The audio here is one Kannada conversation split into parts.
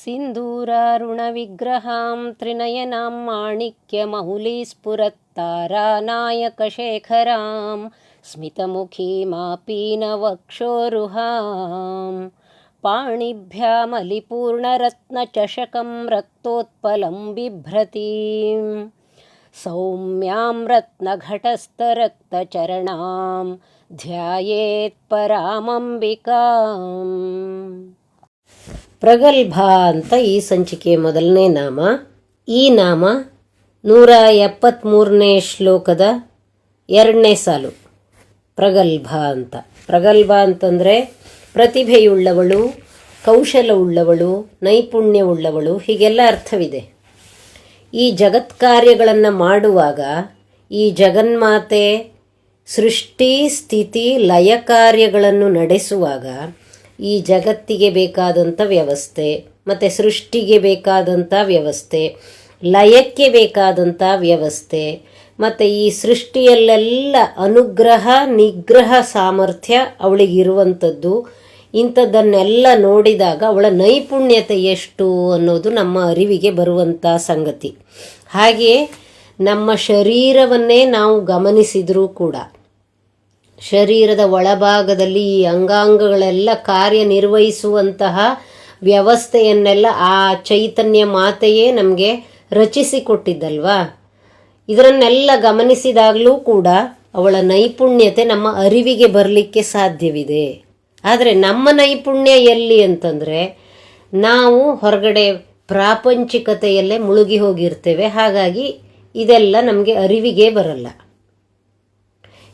सिन्दूरारुणविग्रहां त्रिनयनां माणिक्यमहुलीस्फुरत्तारानायकशेखरां स्मितमुखीमापीनवक्षोरुहाम् पाणिभ्यामलिपूर्णरत्नचषकं रक्तोत्पलं बिभ्रतीं सौम्यां रत्नघटस्थरक्तचरणां ध्यायेत्परामम्बिकाम् ಪ್ರಗಲ್ಭ ಅಂತ ಈ ಸಂಚಿಕೆಯ ಮೊದಲನೇ ನಾಮ. ಈ ನಾಮ ನೂರ ಎಪ್ಪತ್ತ್ಮೂರನೇ ಶ್ಲೋಕದ ಎರಡನೇ ಸಾಲು. ಪ್ರಗಲ್ಭ ಅಂತ. ಪ್ರಗಲ್ಭ ಅಂತಂದರೆ ಪ್ರತಿಭೆಯುಳ್ಳವಳು, ಕೌಶಲವುಳ್ಳವಳು, ನೈಪುಣ್ಯವುಳ್ಳವಳು, ಹೀಗೆಲ್ಲ ಅರ್ಥವಿದೆ. ಈ ಜಗತ್ ಕಾರ್ಯಗಳನ್ನು ಮಾಡುವಾಗ ಈ ಜಗನ್ಮಾತೆ ಸೃಷ್ಟಿ ಸ್ಥಿತಿ ಲಯ ಕಾರ್ಯಗಳನ್ನು ನಡೆಸುವಾಗ ಈ ಜಗತ್ತಿಗೆ ಬೇಕಾದಂಥ ವ್ಯವಸ್ಥೆ, ಮತ್ತು ಸೃಷ್ಟಿಗೆ ಬೇಕಾದಂಥ ವ್ಯವಸ್ಥೆ, ಲಯಕ್ಕೆ ಬೇಕಾದಂಥ ವ್ಯವಸ್ಥೆ, ಮತ್ತು ಈ ಸೃಷ್ಟಿಯಲ್ಲೆಲ್ಲ ಅನುಗ್ರಹ, ನಿಗ್ರಹ ಸಾಮರ್ಥ್ಯ ಅವಳಿಗಿರುವಂಥದ್ದು ಇಂಥದ್ದನ್ನೆಲ್ಲ ನೋಡಿದಾಗ ಅವಳ ನೈಪುಣ್ಯತೆ ಎಷ್ಟು ಅನ್ನೋದು ನಮ್ಮ ಅರಿವಿಗೆ ಬರುವಂಥ ಸಂಗತಿ. ಹಾಗೆಯೇ ನಮ್ಮ ಶರೀರವನ್ನೇ ನಾವು ಗಮನಿಸಿದರೂ ಕೂಡ ಶರೀರದ ಒಳಭಾಗದಲ್ಲಿ ಈ ಅಂಗಾಂಗಗಳೆಲ್ಲ ಕಾರ್ಯನಿರ್ವಹಿಸುವಂತಹ ವ್ಯವಸ್ಥೆಯನ್ನೆಲ್ಲ ಆ ಚೈತನ್ಯ ಮಾತೆಯೇ ನಮಗೆ ರಚಿಸಿಕೊಟ್ಟಿದ್ದಲ್ವಾ? ಇದರನ್ನೆಲ್ಲ ಗಮನಿಸಿದಾಗಲೂ ಕೂಡ ಅವಳ ನೈಪುಣ್ಯತೆ ನಮ್ಮ ಅರಿವಿಗೆ ಬರಲಿಕ್ಕೆ ಸಾಧ್ಯವಿದೆ. ಆದರೆ ನಮ್ಮ ನೈಪುಣ್ಯ ಎಲ್ಲಿ ಅಂತಂದರೆ ನಾವು ಹೊರಗಡೆ ಪ್ರಾಪಂಚಿಕತೆಯಲ್ಲೇ ಮುಳುಗಿ ಹೋಗಿರ್ತೇವೆ. ಹಾಗಾಗಿ ಇದೆಲ್ಲ ನಮಗೆ ಅರಿವಿಗೆ ಬರಲ್ಲ.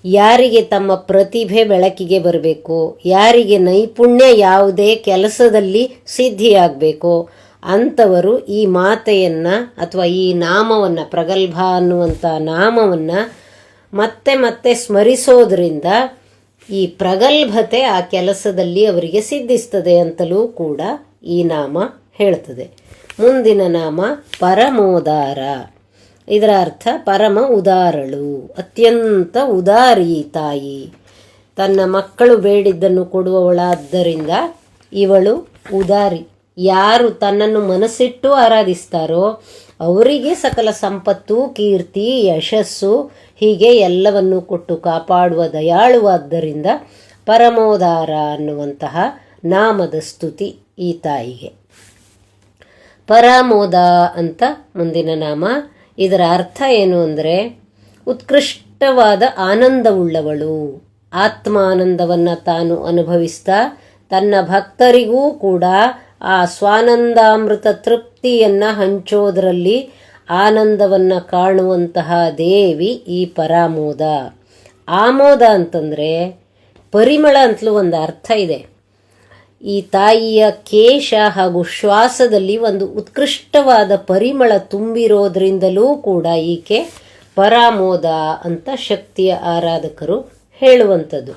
ಯಾರಿಗೆ ತಮ್ಮ ಪ್ರತಿಭೆ ಬೆಳಕಿಗೆ ಬರಬೇಕು, ಯಾರಿಗೆ ನೈಪುಣ್ಯ ಯಾವುದೇ ಕೆಲಸದಲ್ಲಿ ಸಿದ್ಧಿಯಾಗಬೇಕು, ಅಂಥವರು ಈ ಮಾತೆಯನ್ನು ಅಥವಾ ಈ ನಾಮವನ್ನು, ಪ್ರಗಲ್ಭ ಅನ್ನುವಂಥ ನಾಮವನ್ನು ಮತ್ತೆ ಮತ್ತೆ ಸ್ಮರಿಸೋದರಿಂದ ಈ ಪ್ರಗಲ್ಭತೆ ಆ ಕೆಲಸದಲ್ಲಿ ಅವರಿಗೆ ಸಿದ್ಧಿಸ್ತದೆ ಅಂತಲೂ ಕೂಡ ಈ ನಾಮ ಹೇಳ್ತದೆ. ಮುಂದಿನ ನಾಮ ಪರಮೋದಾರ. ಇದರ ಅರ್ಥ ಪರಮ ಉದಾರಳು, ಅತ್ಯಂತ ಉದಾರಿ ತಾಯಿ. ತನ್ನ ಮಕ್ಕಳು ಬೇಡಿದ್ದನ್ನು ಕೊಡುವವಳಾದ್ದರಿಂದ ಇವಳು ಉದಾರಿ. ಯಾರು ತನ್ನನ್ನು ಮನಸ್ಸಿಟ್ಟು ಆರಾಧಿಸ್ತಾರೋ ಅವರಿಗೆ ಸಕಲ ಸಂಪತ್ತು, ಕೀರ್ತಿ, ಯಶಸ್ಸು, ಹೀಗೆ ಎಲ್ಲವನ್ನು ಕೊಟ್ಟು ಕಾಪಾಡುವ ದಯಾಳುವಾದ್ದರಿಂದ ಪರಮೋದಾರ ಅನ್ನುವಂತಹ ನಾಮದ ಸ್ತುತಿ ಈ ತಾಯಿಗೆ. ಪರಮೋದ ಅಂತ ಮುಂದಿನ ನಾಮ. ಇದರ ಅರ್ಥ ಏನು ಅಂದರೆ ಉತ್ಕೃಷ್ಟವಾದ ಆನಂದವುಳ್ಳವಳು. ಆತ್ಮಾನಂದವನ್ನು ತಾನು ಅನುಭವಿಸ್ತಾ ತನ್ನ ಭಕ್ತರಿಗೂ ಕೂಡ ಆ ಸ್ವಾನಂದಾಮೃತ ತೃಪ್ತಿಯನ್ನು ಹಂಚೋದರಲ್ಲಿ ಆನಂದವನ್ನು ಕಾಣುವಂತಹ ದೇವಿ ಈ ಪರಾಮೋದ. ಆಮೋದ ಅಂತಂದರೆ ಪರಿಮಳ ಅಂತಲೂ ಒಂದು ಅರ್ಥ ಇದೆ. ಈ ತಾಯಿಯ ಕೇಶ ಹಾಗೂ ಶ್ವಾಸದಲ್ಲಿ ಒಂದು ಉತ್ಕೃಷ್ಟವಾದ ಪರಿಮಳ ತುಂಬಿರೋದ್ರಿಂದಲೂ ಕೂಡ ಈಕೆ ಪರಾಮೋದ ಅಂತ ಶಕ್ತಿಯ ಆರಾಧಕರು ಹೇಳುವಂಥದ್ದು.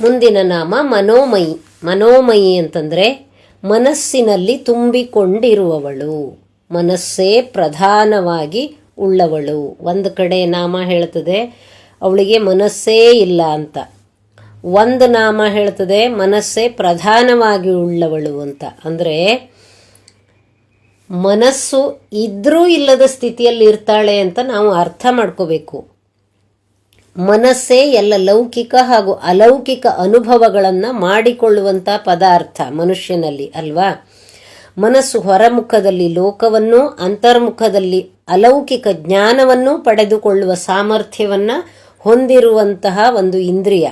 ಮುಂದಿನ ನಾಮ ಮನೋಮಯಿ. ಮನೋಮಯಿ ಅಂತಂದರೆ ಮನಸ್ಸಿನಲ್ಲಿ ತುಂಬಿಕೊಂಡಿರುವವಳು. ಮನಸ್ಸೇ ಪ್ರಧಾನವಾಗಿ ಉಳ್ಳವಳು. ಒಂದು ಕಡೆ ನಾಮ ಹೇಳ್ತದೆ, ಅವಳಿಗೆ ಮನಸ್ಸೇ ಇಲ್ಲ ಅಂತ. ಒಂದು ನಾಮ ಹೇಳ್ತದೆ, ಮನಸ್ಸೇ ಪ್ರಧಾನವಾಗಿ ಉಳ್ಳವಳು ಅಂತ. ಅಂದರೆ, ಮನಸ್ಸು ಇದ್ರೂ ಇಲ್ಲದ ಸ್ಥಿತಿಯಲ್ಲಿ ಇರ್ತಾಳೆ ಅಂತ ನಾವು ಅರ್ಥ ಮಾಡ್ಕೋಬೇಕು. ಮನಸ್ಸೇ ಎಲ್ಲ ಲೌಕಿಕ ಹಾಗೂ ಅಲೌಕಿಕ ಅನುಭವಗಳನ್ನು ಮಾಡಿಕೊಳ್ಳುವಂಥ ಪದಾರ್ಥ ಮನುಷ್ಯನಲ್ಲಿ, ಅಲ್ವಾ? ಮನಸ್ಸು ಹೊರಮುಖದಲ್ಲಿ ಲೋಕವನ್ನು, ಅಂತರ್ಮುಖದಲ್ಲಿ ಅಲೌಕಿಕ ಜ್ಞಾನವನ್ನು ಪಡೆದುಕೊಳ್ಳುವ ಸಾಮರ್ಥ್ಯವನ್ನು ಹೊಂದಿರುವಂತಹ ಒಂದು ಇಂದ್ರಿಯ.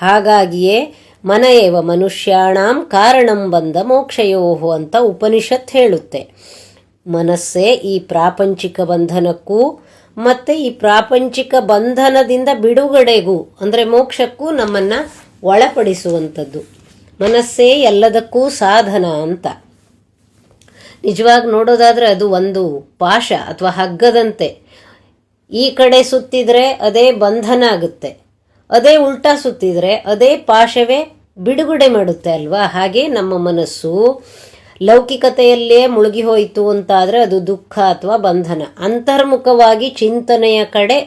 ಹಾಗಾಗಿಯೇ ಮನಯೇವ ಮನುಷ್ಯಾಣಾಂ ಕಾರಣಂ ಬಂದ ಮೋಕ್ಷಯೋಹು ಅಂತ ಉಪನಿಷತ್ ಹೇಳುತ್ತೆ. ಮನಸ್ಸೇ ಈ ಪ್ರಾಪಂಚಿಕ ಬಂಧನಕ್ಕೂ ಮತ್ತು ಈ ಪ್ರಾಪಂಚಿಕ ಬಂಧನದಿಂದ ಬಿಡುಗಡೆಗೂ, ಅಂದರೆ ಮೋಕ್ಷಕ್ಕೂ ನಮ್ಮನ್ನು ಒಳಪಡಿಸುವಂಥದ್ದು. ಮನಸ್ಸೇ ಎಲ್ಲದಕ್ಕೂ ಸಾಧನ ಅಂತ. ನಿಜವಾಗಿ ನೋಡೋದಾದರೆ ಅದು ಒಂದು ಪಾಶ ಅಥವಾ ಹಗ್ಗದಂತೆ. ಈ ಕಡೆ ಸುತ್ತಿದ್ರೆ ಅದೇ ಬಂಧನ ಆಗುತ್ತೆ. ಅದೇ ಉಲ್ಟಾ ಸುತ್ತಿದ್ರೆ ಅದೇ ಪಾಶವೇ ಬಿಡುಗಡೆ ಮಾಡುತ್ತೆ ಅಲ್ವಾ? ಹಾಗೆ ನಮ್ಮ ಮನಸ್ಸು ಲೌಕಿಕತೆಯಲ್ಲೇ ಮುಳುಗಿ ಹೋಯಿತು ಅಂತಾದರೆ ಅದು ದುಃಖ ಅಥವಾ ಬಂಧನ. ಅಂತರ್ಮುಖವಾಗಿ ಚಿಂತನೆಯ ಕಡೆ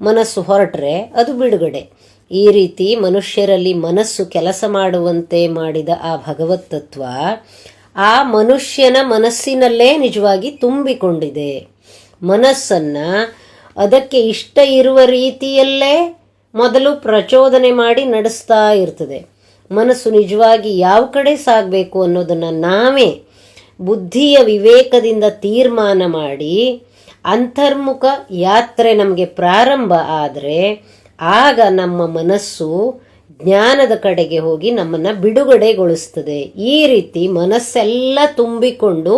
ಮನಸ್ಸು ಹೊರಟ್ರೆ ಅದು ಬಿಡುಗಡೆ. ಈ ರೀತಿ ಮನುಷ್ಯರಲ್ಲಿ ಮನಸ್ಸು ಕೆಲಸ ಮಾಡುವಂತೆ ಮಾಡಿದ ಆ ಭಗವತ್ ತತ್ವ ಆ ಮನುಷ್ಯನ ಮನಸ್ಸಿನಲ್ಲೇ ನಿಜವಾಗಿ ತುಂಬಿಕೊಂಡಿದೆ. ಮನಸ್ಸನ್ನ ಅದಕ್ಕೆ ಇಷ್ಟ ಇರುವ ರೀತಿಯಲ್ಲೇ ಮೊದಲು ಪ್ರಚೋದನೆ ಮಾಡಿ ನಡೆಸ್ತಾ ಇರ್ತದೆ. ಮನಸ್ಸು ನಿಜವಾಗಿ ಯಾವ ಕಡೆ ಸಾಗಬೇಕು ಅನ್ನೋದನ್ನು ನಾವೇ ಬುದ್ಧಿಯ ವಿವೇಕದಿಂದ ತೀರ್ಮಾನ ಮಾಡಿ ಅಂತರ್ಮುಖ ಯಾತ್ರೆ ನಮಗೆ ಪ್ರಾರಂಭ ಆದರೆ ಆಗ ನಮ್ಮ ಮನಸ್ಸು ಜ್ಞಾನದ ಕಡೆಗೆ ಹೋಗಿ ನಮ್ಮನ್ನು ಬಿಡುಗಡೆಗೊಳಿಸ್ತದೆ. ಈ ರೀತಿ ಮನಸ್ಸೆಲ್ಲ ತುಂಬಿಕೊಂಡು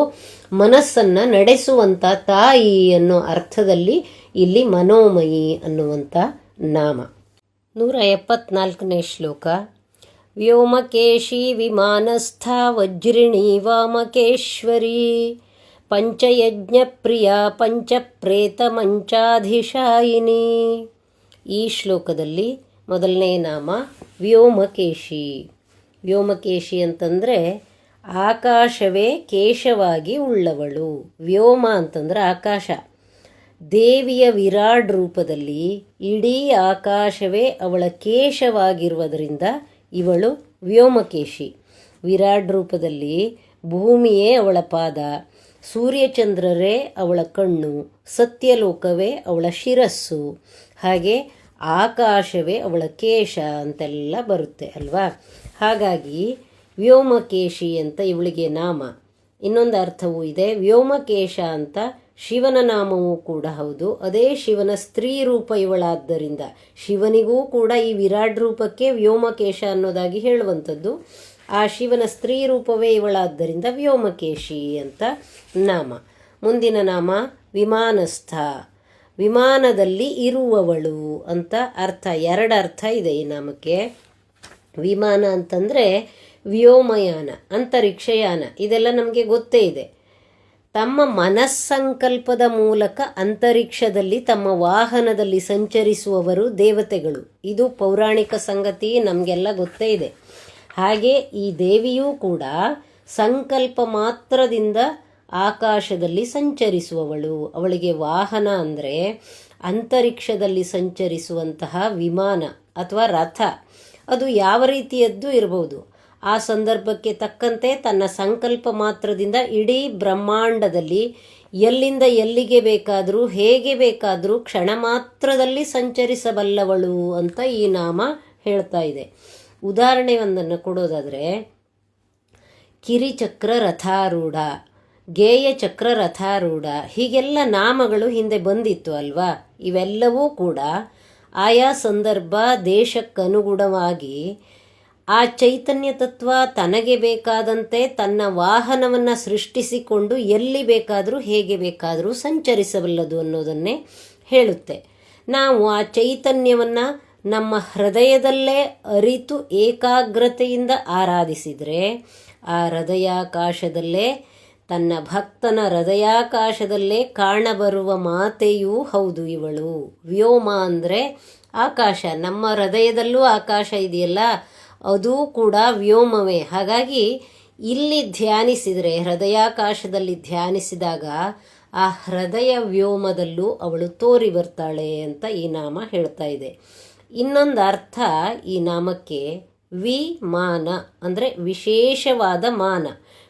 ಮನಸ್ಸನ್ನು ನಡೆಸುವಂಥ ತಾಯಿ ಅನ್ನೋ ಅರ್ಥದಲ್ಲಿ ಇಲ್ಲಿ ಮನೋಮಯಿ ಅನ್ನುವಂಥ ನಾಮ. ನೂರ ಎಪ್ಪತ್ನಾಲ್ಕನೇ ಶ್ಲೋಕ. ವ್ಯೋಮಕೇಶಿ ವಿಮಾನಸ್ಥ ವಜ್ರಿಣಿ ವಾಮಕೇಶ್ವರಿ ಪಂಚಯಜ್ಞ ಪ್ರಿಯ ಪಂಚಪ್ರೇತ ಮಂಚಾಧಿಶಾಯಿನಿ ಈ ಶ್ಲೋಕದಲ್ಲಿ ಮೊದಲನೇ ನಾಮ ವ್ಯೋಮಕೇಶಿ. ವ್ಯೋಮಕೇಶಿ ಅಂತಂದರೆ ಆಕಾಶವೇ ಕೇಶವಾಗಿ ಉಳ್ಳವಳು. ವ್ಯೋಮ ಅಂತಂದ್ರೆ ಆಕಾಶ. ದೇವಿಯ ವಿರಾಡ್ ರೂಪದಲ್ಲಿ ಇಡೀ ಆಕಾಶವೇ ಅವಳ ಕೇಶವಾಗಿರುವುದರಿಂದ ಇವಳು ವ್ಯೋಮಕೇಶಿ. ವಿರಾಡ್ ರೂಪದಲ್ಲಿ ಭೂಮಿಯೇ ಅವಳ ಪಾದ. ಸೂರ್ಯಚಂದ್ರರೇ ಅವಳ ಕಣ್ಣು. ಸತ್ಯಲೋಕವೇ ಅವಳ ಶಿರಸ್ಸು. ಹಾಗೆ ಆಕಾಶವೇ ಅವಳ ಕೇಶ ಅಂತೆಲ್ಲ ಬರುತ್ತೆ ಅಲ್ವಾ? ಹಾಗಾಗಿ ವ್ಯೋಮಕೇಶಿ ಅಂತ ಇವಳಿಗೆ ನಾಮ. ಇನ್ನೊಂದು ಅರ್ಥವೂ ಇದೆ. ವ್ಯೋಮಕೇಶ ಅಂತ ಶಿವನ ನಾಮವೂ ಕೂಡ ಹೌದು. ಅದೇ ಶಿವನ ಸ್ತ್ರೀ ರೂಪ ಇವಳಾದ್ದರಿಂದ ಶಿವನಿಗೂ ಕೂಡ ಈ ವಿರಾಟ್ ರೂಪಕ್ಕೆ ವ್ಯೋಮಕೇಶ ಅನ್ನೋದಾಗಿ ಹೇಳುವಂಥದ್ದು. ಆ ಶಿವನ ಸ್ತ್ರೀ ರೂಪವೇ ಇವಳಾದ್ದರಿಂದ ವ್ಯೋಮಕೇಶಿ ಅಂತ ನಾಮ. ಮುಂದಿನ ನಾಮ ವಿಮಾನಸ್ಥ. ವಿಮಾನದಲ್ಲಿ ಇರುವವಳು ಅಂತ ಅರ್ಥ, ಎರಡು ಅರ್ಥ ಇದೆ ಈ ನಾಮಕ್ಕೆ. ವಿಮಾನ ಅಂತಂದರೆ ವ್ಯೋಮಯಾನ, ಅಂತರಿಕ್ಷಯಾನ. ಇದೆಲ್ಲ ನಮಗೆ ಗೊತ್ತೇ ಇದೆ. ತಮ್ಮ ಮನಸ್ಸಂಕಲ್ಪದ ಮೂಲಕ ಅಂತರಿಕ್ಷದಲ್ಲಿ ತಮ್ಮ ವಾಹನದಲ್ಲಿ ಸಂಚರಿಸುವವರು ದೇವತೆಗಳು. ಇದು ಪೌರಾಣಿಕ ಸಂಗತಿ, ನಮಗೆಲ್ಲ ಗೊತ್ತೇ ಇದೆ. ಹಾಗೆ ಈ ದೇವಿಯೂ ಕೂಡ ಸಂಕಲ್ಪ ಮಾತ್ರದಿಂದ ಆಕಾಶದಲ್ಲಿ ಸಂಚರಿಸುವವಳು. ಅವಳಿಗೆ ವಾಹನ ಅಂದರೆ ಅಂತರಿಕ್ಷದಲ್ಲಿ ಸಂಚರಿಸುವಂತಹ ವಿಮಾನ ಅಥವಾ ರಥ. ಅದು ಯಾವ ರೀತಿಯದ್ದು ಇರಬಹುದು ಆ ಸಂದರ್ಭಕ್ಕೆ ತಕ್ಕಂತೆ ತನ್ನ ಸಂಕಲ್ಪ ಮಾತ್ರದಿಂದ ಇಡೀ ಬ್ರಹ್ಮಾಂಡದಲ್ಲಿ ಎಲ್ಲಿಂದ ಎಲ್ಲಿಗೆ ಬೇಕಾದರೂ, ಹೇಗೆ ಬೇಕಾದರೂ ಕ್ಷಣ ಮಾತ್ರದಲ್ಲಿ ಸಂಚರಿಸಬಲ್ಲವಳು ಅಂತ ಈ ನಾಮ ಹೇಳ್ತಾ ಇದೆ. ಉದಾಹರಣೆ ಒಂದನ್ನು ಕೊಡೋದಾದರೆ, ಕಿರಿಚಕ್ರ ರಥಾರೂಢ, ಗೇಯ ಚಕ್ರ ರಥಾರೂಢ, ಹೀಗೆಲ್ಲ ನಾಮಗಳು ಹಿಂದೆ ಬಂದಿತ್ತು ಅಲ್ವಾ? ಇವೆಲ್ಲವೂ ಕೂಡ ಆಯಾ ಸಂದರ್ಭ ದೇಶಕ್ಕನುಗುಣವಾಗಿ ಆ ಚೈತನ್ಯ ತತ್ವ ತನಗೆ ಬೇಕಾದಂತೆ ತನ್ನ ವಾಹನವನ್ನು ಸೃಷ್ಟಿಸಿಕೊಂಡು ಎಲ್ಲಿ ಬೇಕಾದರೂ ಹೇಗೆ ಬೇಕಾದರೂ ಸಂಚರಿಸಬಲ್ಲದು ಅನ್ನೋದನ್ನೇ ಹೇಳುತ್ತೆ. ನಾವು ಆ ಚೈತನ್ಯವನ್ನು ನಮ್ಮ ಹೃದಯದಲ್ಲೇ ಅರಿತು ಏಕಾಗ್ರತೆಯಿಂದ ಆರಾಧಿಸಿದರೆ ಆ ಹೃದಯಾಕಾಶದಲ್ಲೇ, ತನ್ನ ಭಕ್ತನ ಹೃದಯಾಕಾಶದಲ್ಲೇ ಕಾಣಬರುವ ಮಾತೆಯೂ ಹೌದು ಇವಳು. ವ್ಯೋಮ ಅಂದರೆ ಆಕಾಶ. ನಮ್ಮ ಹೃದಯದಲ್ಲೂ ಆಕಾಶ ಇದೆಯಲ್ಲ ಅದು ಕೂಡ ವ್ಯೋಮವೇ. ಹಾಗಾಗಿ ಇಲ್ಲಿ ಧ್ಯಾನಿಸಿದರೆ, ಹೃದಯಾಕಾಶದಲ್ಲಿ ಧ್ಯಾನಿಸಿದಾಗ ಆ ಹೃದಯ ವ್ಯೋಮದಲ್ಲೂ ಅವಳು ತೋರಿ ಬರ್ತಾಳೆ ಅಂತ ಈ ನಾಮ ಹೇಳ್ತಾ ಇದೆ. ಇನ್ನೊಂದು ಅರ್ಥ ಈ ನಾಮಕ್ಕೆ ವಿ ಮಾನ ಅಂದರೆ ವಿಶೇಷವಾದ ಮಾನ.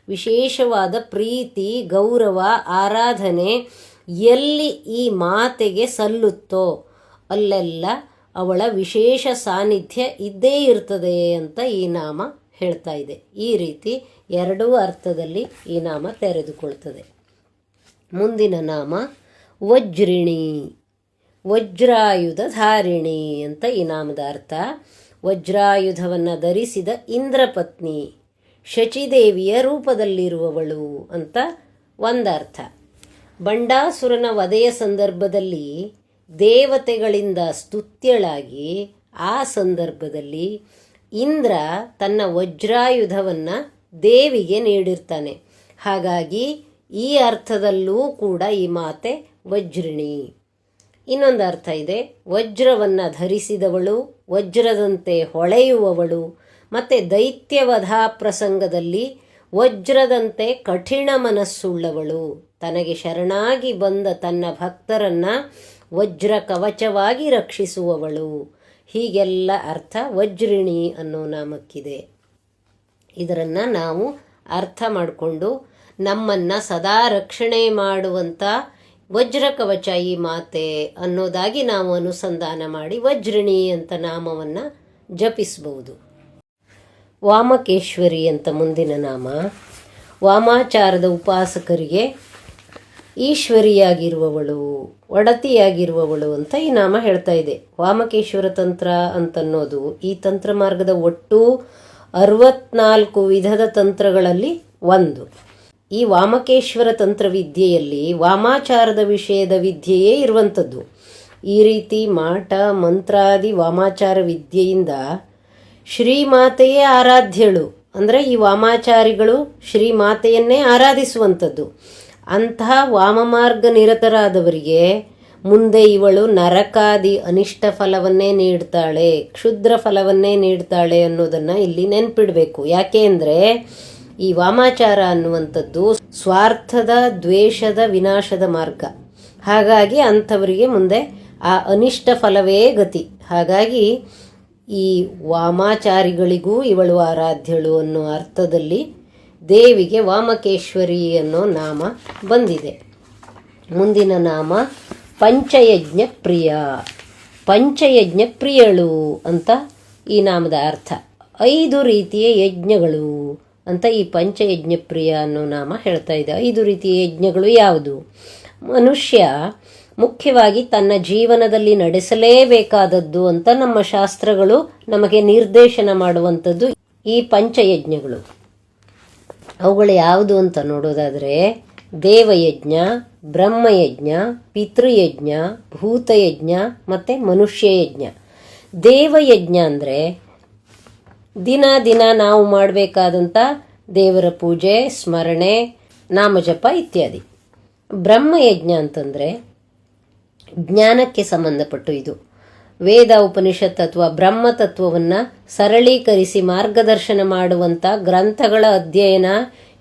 ವಿಶೇಷವಾದ ಪ್ರೀತಿ, ಗೌರವ, ಆರಾಧನೆ ಎಲ್ಲಿ ಈ ಮಾತೆಗೆ ಸಲ್ಲುತ್ತೋ ಅಲ್ಲೆಲ್ಲ ಅವಳ ವಿಶೇಷ ಸಾನ್ನಿಧ್ಯ ಇದ್ದೇ ಇರ್ತದೆ ಅಂತ ಈ ನಾಮ ಹೇಳ್ತಾ ಇದೆ. ಈ ರೀತಿ ಎರಡೂ ಅರ್ಥದಲ್ಲಿ ಈ ನಾಮ ತೆರೆದುಕೊಳ್ತದೆ. ಮುಂದಿನ ನಾಮ ವಜ್ರಿಣಿ. ವಜ್ರಾಯುಧ ಧಾರಿಣಿ ಅಂತ ಈ ನಾಮದ ಅರ್ಥ. ವಜ್ರಾಯುಧವನ್ನು ಧರಿಸಿದ ಇಂದ್ರಪತ್ನಿ, ಶಚಿದೇವಿಯ ರೂಪದಲ್ಲಿರುವವಳು ಅಂತ ಒಂದರ್ಥ. ಬಂಡಾಸುರನ ವಧೆಯ ಸಂದರ್ಭದಲ್ಲಿ ದೇವತೆಗಳಿಂದ ಸ್ತುತ್ಯಳಾಗಿ ಆ ಸಂದರ್ಭದಲ್ಲಿ ಇಂದ್ರ ತನ್ನ ವಜ್ರಾಯುಧವನ್ನು ದೇವಿಗೆ ನೀಡಿರ್ತಾನೆ. ಹಾಗಾಗಿ ಈ ಅರ್ಥದಲ್ಲೂ ಕೂಡ ಈ ಮಾತೆ ವಜ್ರಿಣಿ. ಇನ್ನೊಂದು ಅರ್ಥ ಇದೆ. ವಜ್ರವನ್ನು ಧರಿಸಿದವಳು, ವಜ್ರದಂತೆ ಹೊಳೆಯುವವಳು, ಮತ್ತು ದೈತ್ಯವಧ ಪ್ರಸಂಗದಲ್ಲಿ ವಜ್ರದಂತೆ ಕಠಿಣ ಮನಸ್ಸುಳ್ಳವಳು. ತನಗೆ ಶರಣಾಗಿ ಬಂದ ತನ್ನ ಭಕ್ತರನ್ನ ವಜ್ರ ಕವಚವಾಗಿ ರಕ್ಷಿಸುವವಳು. ಹೀಗೆಲ್ಲ ಅರ್ಥ ವಜ್ರಿಣಿ ಅನ್ನೋ ನಾಮಕ್ಕಿದೆ. ಇದರನ್ನು ನಾವು ಅರ್ಥ ಮಾಡಿಕೊಂಡು ನಮ್ಮನ್ನು ಸದಾ ರಕ್ಷಣೆ ಮಾಡುವಂಥ ವಜ್ರ ಕವಚ ಈ ಮಾತೆ ಅನ್ನೋದಾಗಿ ನಾವು ಅನುಸಂಧಾನ ಮಾಡಿ ವಜ್ರಿಣಿ ಅಂತ ನಾಮವನ್ನು ಜಪಿಸಬಹುದು. ವಾಮಕೇಶ್ವರಿ ಅಂತ ಮುಂದಿನ ನಾಮ. ವಾಮಾಚಾರದ ಉಪಾಸಕರಿಗೆ ಈಶ್ವರಿಯಾಗಿರುವವಳು. ಒಡತಿಯಾಗಿರುವವಳು ಅಂತ ಈ ನಾಮ ಹೇಳ್ತಾ ಇದೆ. ವಾಮಕೇಶ್ವರ ತಂತ್ರ ಅಂತನ್ನೋದು ಈ ತಂತ್ರ ಮಾರ್ಗದ ಒಟ್ಟು ಅರವತ್ನಾಲ್ಕು ವಿಧದ ತಂತ್ರಗಳಲ್ಲಿ ಒಂದು. ಈ ವಾಮಕೇಶ್ವರ ತಂತ್ರ ವಿದ್ಯೆಯಲ್ಲಿ ವಾಮಾಚಾರದ ವಿಷಯದ ವಿದ್ಯೆಯೇ ಇರುವಂಥದ್ದು. ಈ ರೀತಿ ಮಾಟ, ಮಂತ್ರಾದಿ ವಾಮಾಚಾರ ವಿದ್ಯೆಯಿಂದ ಶ್ರೀಮಾತೆಯೇ ಆರಾಧ್ಯಳು. ಅಂದರೆ ಈ ವಾಮಾಚಾರಿಗಳು ಶ್ರೀಮಾತೆಯನ್ನೇ ಆರಾಧಿಸುವಂಥದ್ದು. ಅಂತಹ ವಾಮಮಾರ್ಗ ನಿರತರಾದವರಿಗೆ ಮುಂದೆ ಇವಳು ನರಕಾದಿ ಅನಿಷ್ಟ ಫಲವನ್ನೇ ನೀಡ್ತಾಳೆ, ಕ್ಷುದ್ರ ಫಲವನ್ನೇ ನೀಡ್ತಾಳೆ ಅನ್ನೋದನ್ನು ಇಲ್ಲಿ ನೆನ್ಪಿಡಬೇಕು. ಯಾಕೆ ಅಂದರೆ ಈ ವಾಮಾಚಾರ ಅನ್ನುವಂಥದ್ದು ಸ್ವಾರ್ಥದ, ದ್ವೇಷದ, ವಿನಾಶದ ಮಾರ್ಗ. ಹಾಗಾಗಿ ಅಂಥವರಿಗೆ ಮುಂದೆ ಆ ಅನಿಷ್ಟ ಫಲವೇ ಗತಿ. ಹಾಗಾಗಿ ಈ ವಾಮಾಚಾರಿಗಳಿಗೂ ಇವಳು ಆರಾಧ್ಯಳು ಅನ್ನೋ ಅರ್ಥದಲ್ಲಿ ದೇವಿಗೆ ವಾಮಕೇಶ್ವರಿ ಅನ್ನೋ ನಾಮ ಬಂದಿದೆ. ಮುಂದಿನ ನಾಮ ಪಂಚಯಜ್ಞ ಪ್ರಿಯ ಪಂಚಯಜ್ಞ ಪ್ರಿಯಳು ಅಂತ ಈ ನಾಮದ ಅರ್ಥ. ಐದು ರೀತಿಯ ಯಜ್ಞಗಳು ಅಂತ ಈ ಪಂಚಯಜ್ಞ ಪ್ರಿಯ ಅನ್ನೋ ನಾಮ ಹೇಳ್ತಾ ಇದೆ. ಐದು ರೀತಿಯ ಯಜ್ಞಗಳು ಯಾವುದು? ಮನುಷ್ಯ ಮುಖ್ಯವಾಗಿ ತನ್ನ ಜೀವನದಲ್ಲಿ ನಡೆಸಲೇಬೇಕಾದದ್ದು ಅಂತ ನಮ್ಮ ಶಾಸ್ತ್ರಗಳು ನಮಗೆ ನಿರ್ದೇಶನ ಮಾಡುವಂಥದ್ದು ಈ ಪಂಚಯಜ್ಞಗಳು. ಅವುಗಳು ಯಾವುದು ಅಂತ ನೋಡೋದಾದರೆ ದೇವಯಜ್ಞ, ಬ್ರಹ್ಮಯಜ್ಞ, ಪಿತೃಯಜ್ಞ, ಭೂತಯಜ್ಞ ಮತ್ತು ಮನುಷ್ಯಯಜ್ಞ. ದೇವಯಜ್ಞ ಅಂದರೆ ದಿನ ದಿನ ನಾವು ಮಾಡಬೇಕಾದಂಥ ದೇವರ ಪೂಜೆ, ಸ್ಮರಣೆ, ನಾಮಜಪ ಇತ್ಯಾದಿ. ಬ್ರಹ್ಮಯಜ್ಞ ಅಂತಂದರೆ ಜ್ಞಾನಕ್ಕೆ ಸಂಬಂಧಪಟ್ಟು ಇದು. ವೇದ ಉಪನಿಷತ್ ಅಥವಾ ಬ್ರಹ್ಮ ತತ್ವವನ್ನು ಸರಳೀಕರಿಸಿ ಮಾರ್ಗದರ್ಶನ ಮಾಡುವಂಥ ಗ್ರಂಥಗಳ ಅಧ್ಯಯನ,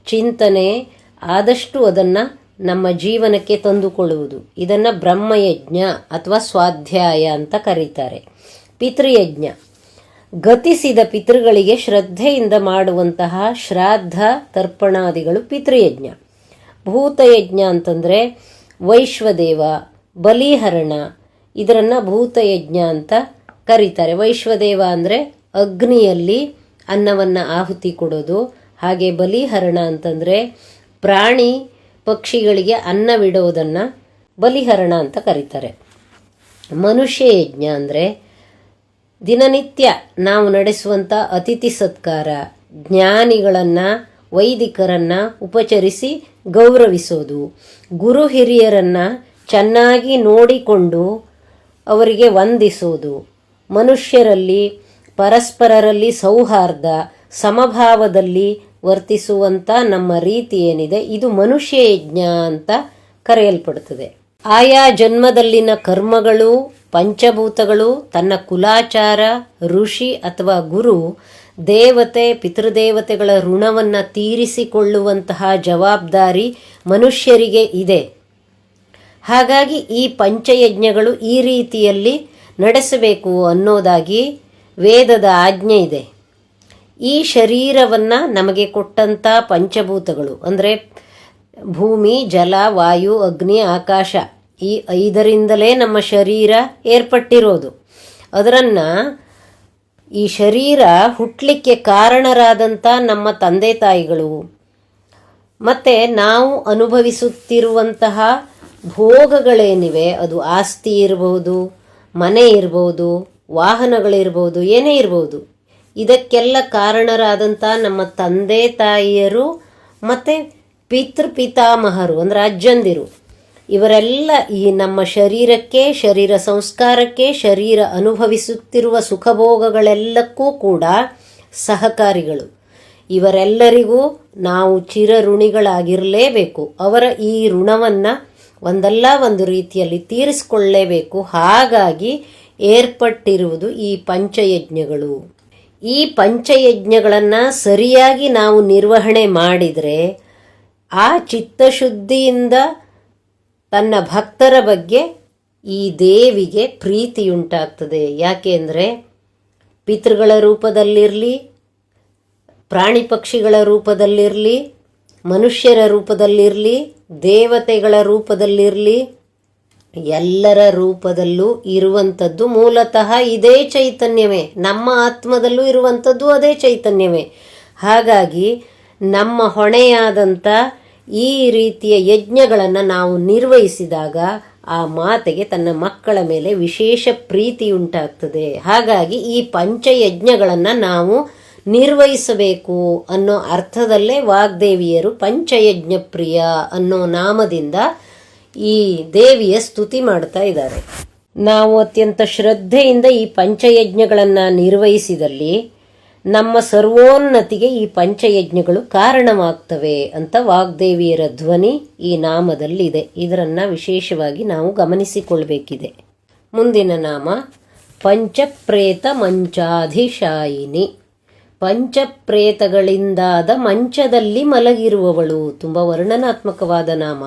ಚಿಂತನೆ ಆದಷ್ಟು ಅದನ್ನು ನಮ್ಮ ಜೀವನಕ್ಕೆ ತಂದುಕೊಳ್ಳುವುದು. ಇದನ್ನು ಬ್ರಹ್ಮಯಜ್ಞ ಅಥವಾ ಸ್ವಾಧ್ಯಾಯ ಅಂತ ಕರೀತಾರೆ. ಪಿತೃಯಜ್ಞ. ಗತಿಸಿದ ಪಿತೃಗಳಿಗೆ ಶ್ರದ್ಧೆಯಿಂದ ಮಾಡುವಂತಹ ಶ್ರಾದ್ದ ತರ್ಪಣಾದಿಗಳು ಪಿತೃಯಜ್ಞ. ಭೂತಯಜ್ಞ ಅಂತಂದರೆ ವೈಶ್ವದೇವ, ಬಲಿಹರಣ ಇದರನ್ನು ಭೂತಯಜ್ಞ ಅಂತ ಕರೀತಾರೆ. ವೈಶ್ವದೇವ ಅಂದರೆ ಅಗ್ನಿಯಲ್ಲಿ ಅನ್ನವನ್ನು ಆಹುತಿ ಕೊಡೋದು. ಹಾಗೆ ಬಲಿಹರಣ ಅಂತಂದರೆ ಪ್ರಾಣಿ ಪಕ್ಷಿಗಳಿಗೆ ಅನ್ನವಿಡೋದನ್ನು ಬಲಿಹರಣ ಅಂತ ಕರೀತಾರೆ. ಮನುಷ್ಯ ಯಜ್ಞ ಅಂದರೆ ದಿನನಿತ್ಯ ನಾವು ನಡೆಸುವಂಥ ಅತಿಥಿ ಸತ್ಕಾರ, ಜ್ಞಾನಿಗಳನ್ನು, ವೈದಿಕರನ್ನು ಉಪಚರಿಸಿ ಗೌರವಿಸೋದು. ಗುರು ಹಿರಿಯರನ್ನು ಚೆನ್ನಾಗಿ ನೋಡಿಕೊಂಡು ಅವರಿಗೆ ವಂದಿಸುವುದು. ಮನುಷ್ಯರಲ್ಲಿ, ಪರಸ್ಪರರಲ್ಲಿ ಸೌಹಾರ್ದ, ಸಮಭಾವದಲ್ಲಿ ವರ್ತಿಸುವಂಥ ನಮ್ಮ ರೀತಿ ಏನಿದೆ, ಇದು ಮನುಷ್ಯ ಯಜ್ಞ ಅಂತ ಕರೆಯಲ್ಪಡುತ್ತದೆ. ಆಯಾ ಜನ್ಮದಲ್ಲಿನ ಕರ್ಮಗಳು, ಪಂಚಭೂತಗಳು, ತನ್ನ ಕುಲಾಚಾರ, ಋಷಿ ಅಥವಾ ಗುರು, ದೇವತೆ, ಪಿತೃದೇವತೆಗಳ ಋಣವನ್ನು ತೀರಿಸಿಕೊಳ್ಳುವಂತಹ ಜವಾಬ್ದಾರಿ ಮನುಷ್ಯರಿಗೆ ಇದೆ. ಹಾಗಾಗಿ ಈ ಪಂಚಯಜ್ಞಗಳು ಈ ರೀತಿಯಲ್ಲಿ ನಡೆಸಬೇಕು ಅನ್ನೋದಾಗಿ ವೇದದ ಆಜ್ಞೆ ಇದೆ. ಈ ಶರೀರವನ್ನು ನಮಗೆ ಕೊಟ್ಟಂಥ ಪಂಚಭೂತಗಳು, ಅಂದರೆ ಭೂಮಿ, ಜಲ, ವಾಯು, ಅಗ್ನಿ, ಆಕಾಶ, ಈ ಐದರಿಂದಲೇ ನಮ್ಮ ಶರೀರ ಏರ್ಪಟ್ಟಿರೋದು. ಅದರನ್ನು ಈ ಶರೀರ ಹುಟ್ಟಲಿಕ್ಕೆ ಕಾರಣರಾದಂಥ ನಮ್ಮ ತಂದೆ ತಾಯಿಗಳು, ಮತ್ತು ನಾವು ಅನುಭವಿಸುತ್ತಿರುವಂತಹ ಭೋಗಗಳೇನಿವೆ, ಅದು ಆಸ್ತಿ ಇರಬಹುದು ಮನೆ ಇರ್ಬೋದು ವಾಹನಗಳಿರ್ಬೋದು ಏನೇ ಇರ್ಬೋದು. ಇದಕ್ಕೆಲ್ಲ ಕಾರಣರಾದಂಥ ನಮ್ಮ ತಂದೆ, ತಾಯಿಯರು, ಮತ್ತು ಪಿತೃಪಿತಾಮಹರು ಅಂದರೆ ಅಜ್ಜಂದಿರು. ಇವರೆಲ್ಲ ಈ ನಮ್ಮ ಶರೀರಕ್ಕೆ, ಶರೀರ ಸಂಸ್ಕಾರಕ್ಕೆ, ಶರೀರ ಅನುಭವಿಸುತ್ತಿರುವ ಸುಖಭೋಗಗಳೆಲ್ಲಕ್ಕೂ ಕೂಡ ಸಹಕಾರಿಗಳು. ಇವರೆಲ್ಲರಿಗೂ ನಾವು ಚಿರಋಣಿಗಳಾಗಿರಲೇಬೇಕು. ಅವರ ಈ ಋಣವನ್ನು ಒಂದಲ್ಲ ಒಂದು ರೀತಿಯಲ್ಲಿ ತೀರಿಸಿಕೊಳ್ಳಲೇಬೇಕು ಹಾಗಾಗಿ ಏರ್ಪಟ್ಟಿರುವುದು ಈ ಪಂಚಯಜ್ಞಗಳು. ಈ ಪಂಚಯಜ್ಞಗಳನ್ನು ಸರಿಯಾಗಿ ನಾವು ನಿರ್ವಹಣೆ ಮಾಡಿದರೆ ಆ ಚಿತ್ತಶುದ್ಧಿಯಿಂದ ತನ್ನ ಭಕ್ತರ ಬಗ್ಗೆ ಈ ದೇವಿಗೆ ಪ್ರೀತಿಯುಂಟಾಗ್ತದೆ. ಯಾಕೆಂದರೆ ಪಿತೃಗಳ ರೂಪದಲ್ಲಿರಲಿ, ಪ್ರಾಣಿ ಪಕ್ಷಿಗಳ ರೂಪದಲ್ಲಿರಲಿ, ಮನುಷ್ಯರ ರೂಪದಲ್ಲಿರಲಿ ದೇವತೆಗಳ ರೂಪದಲ್ಲಿರಲಿ, ಎಲ್ಲರ ರೂಪದಲ್ಲೂ ಇರುವಂಥದ್ದು ಮೂಲತಃ ಇದೇ ಚೈತನ್ಯವೇ. ನಮ್ಮ ಆತ್ಮದಲ್ಲೂ ಇರುವಂಥದ್ದು ಅದೇ ಚೈತನ್ಯವೇ. ಹಾಗಾಗಿ ನಮ್ಮ ಹೊಣೆಯಾದಂಥ ಈ ರೀತಿಯ ಯಜ್ಞಗಳನ್ನು ನಾವು ನಿರ್ವಹಿಸಿದಾಗ ಆ ಮಾತೆಗೆ ತನ್ನ ಮಕ್ಕಳ ಮೇಲೆ ವಿಶೇಷ ಪ್ರೀತಿ ಉಂಟಾಗ್ತದೆ ಹಾಗಾಗಿ ಈ ಪಂಚಯಜ್ಞಗಳನ್ನು ನಾವು ನಿರ್ವಹಿಸಬೇಕು ಅನ್ನೋ ಅರ್ಥದಲ್ಲೇ ವಾಗ್ದೇವಿಯರು ಪಂಚಯಜ್ಞ ಪ್ರಿಯ ಅನ್ನೋ ನಾಮದಿಂದ ಈ ದೇವಿಯ ಸ್ತುತಿ ಮಾಡ್ತಾ ಇದ್ದಾರೆ. ನಾವು ಅತ್ಯಂತ ಶ್ರದ್ಧೆಯಿಂದ ಈ ಪಂಚಯಜ್ಞಗಳನ್ನು ನಿರ್ವಹಿಸಿದಲ್ಲಿ ನಮ್ಮ ಸರ್ವೋನ್ನತಿಗೆ ಈ ಪಂಚಯಜ್ಞಗಳು ಕಾರಣವಾಗ್ತವೆ ಅಂತ ವಾಗ್ದೇವಿಯರ ಧ್ವನಿ ಈ ನಾಮದಲ್ಲಿದೆ. ಇದರನ್ನ ವಿಶೇಷವಾಗಿ ನಾವು ಗಮನಿಸಿಕೊಳ್ಬೇಕಿದೆ. ಮುಂದಿನ ನಾಮ ಪಂಚಪ್ರೇತ ಮಂಚಾಧಿಶಾಯಿನಿ. ಪಂಚಪ್ರೇತಗಳಿಂದಾದ ಮಂಚದಲ್ಲಿ ಮಲಗಿರುವವಳು. ತುಂಬ ವರ್ಣನಾತ್ಮಕವಾದ ನಾಮ.